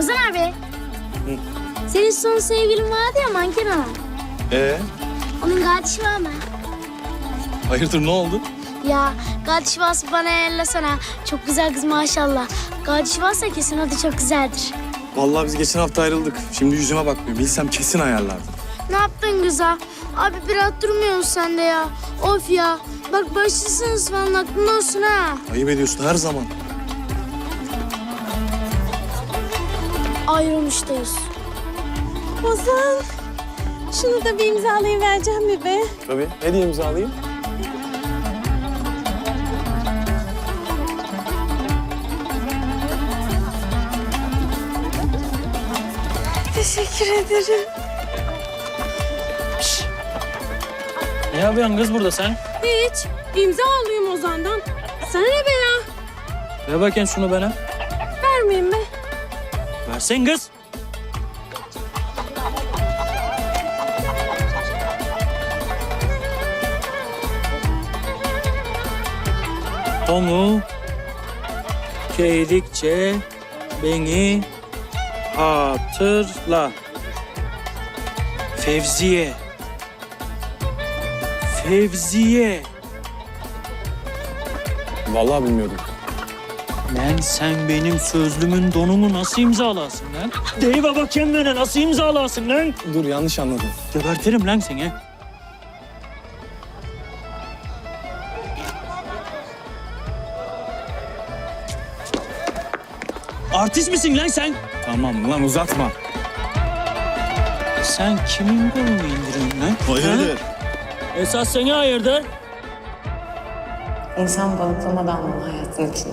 Ozan abi. Senin son sevgilin vardı ya manken olan. Ee, Onun kardeşi var mı? hayırdır ne oldu? Ya kardeşi varsa bana ayarlasana. Çok güzel kız maşallah. Kardeşi varsa kesin o da çok güzeldir. Vallahi biz geçen hafta ayrıldık. Şimdi yüzüme bakmıyor. Bilsem kesin ayarlardım. Ne yaptın güzel? Abi biraz durmuyorsun sen de ya. Of ya. Bak başlısınız falan aklın olsun ha. Ayıp ediyorsun her zaman. Ayrılmıştayız. Ozan. Şunu da bir imzalayıvereceğim mi be? Tabii. Ne diye imzalayayım? Teşekkür ederim. Ne yapıyorsun kız burada sen? Hiç. İmza alayım Ozan'dan. Sana ne be ya? Ver bakayım şunu bana. Vermeyeyim be. Versen kız. Onu keydikçe beni hatırla. Fevziye. Fevziye. Vallahi bilmiyordum. Lan sen benim sözlümün donumu nasıl imzalasın lan? Dey baba kendine nasıl imzalasın lan? Dur yanlış anladım. Gebertirim lan seni. Artist misin lan sen? Tamam lan uzatma. Sen kimin kolunu indiriyorsun lan? Hayırdır? Ha? Esas seni hayırdır? İnsan balıklamadan mı hayatın içine?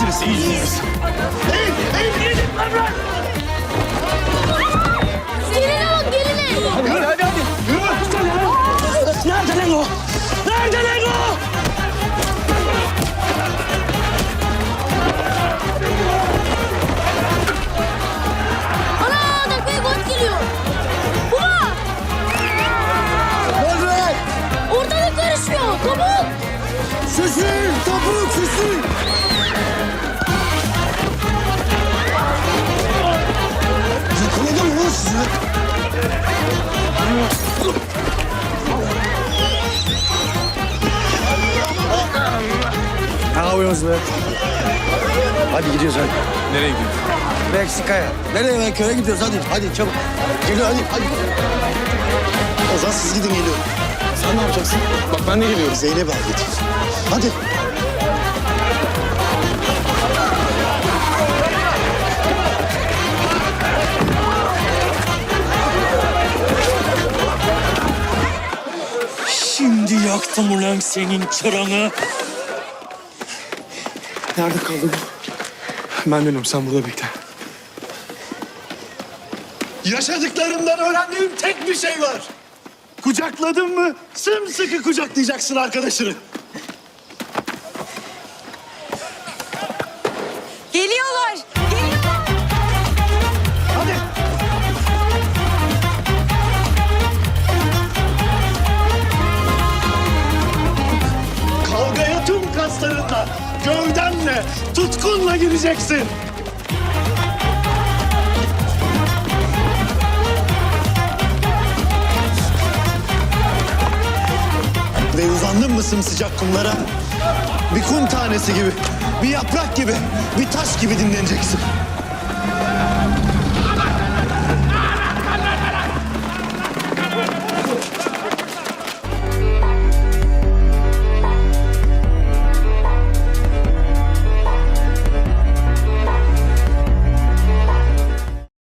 İyi misiniz? İyiyiz. Geline bak geline. Hadi hadi hadi. Nerede lan o? Yapıyorsunuz be? Hadi gidiyoruz hadi. Nereye gidiyorsun? Meksika'ya. Nereye be? Köye gidiyoruz hadi. Hadi çabuk. Geliyor hadi hadi. Ozan siz gidin geliyorum. Sen ne yapacaksın? Bak ben de geliyorum. Zeynep'i al getir. Hadi. Şimdi yaktım ulan senin çıranı. Nerede kaldı bu? Ben dönüyorum sen burada bekle. Yaşadıklarımdan öğrendiğim tek bir şey var. Kucakladın mı sımsıkı kucaklayacaksın arkadaşını. Kaslarınla, gövdenle, tutkunla gireceksin. Ve uzandın mı sımsıcak kumlara? Bir kum tanesi gibi, bir yaprak gibi, bir taş gibi dinleneceksin.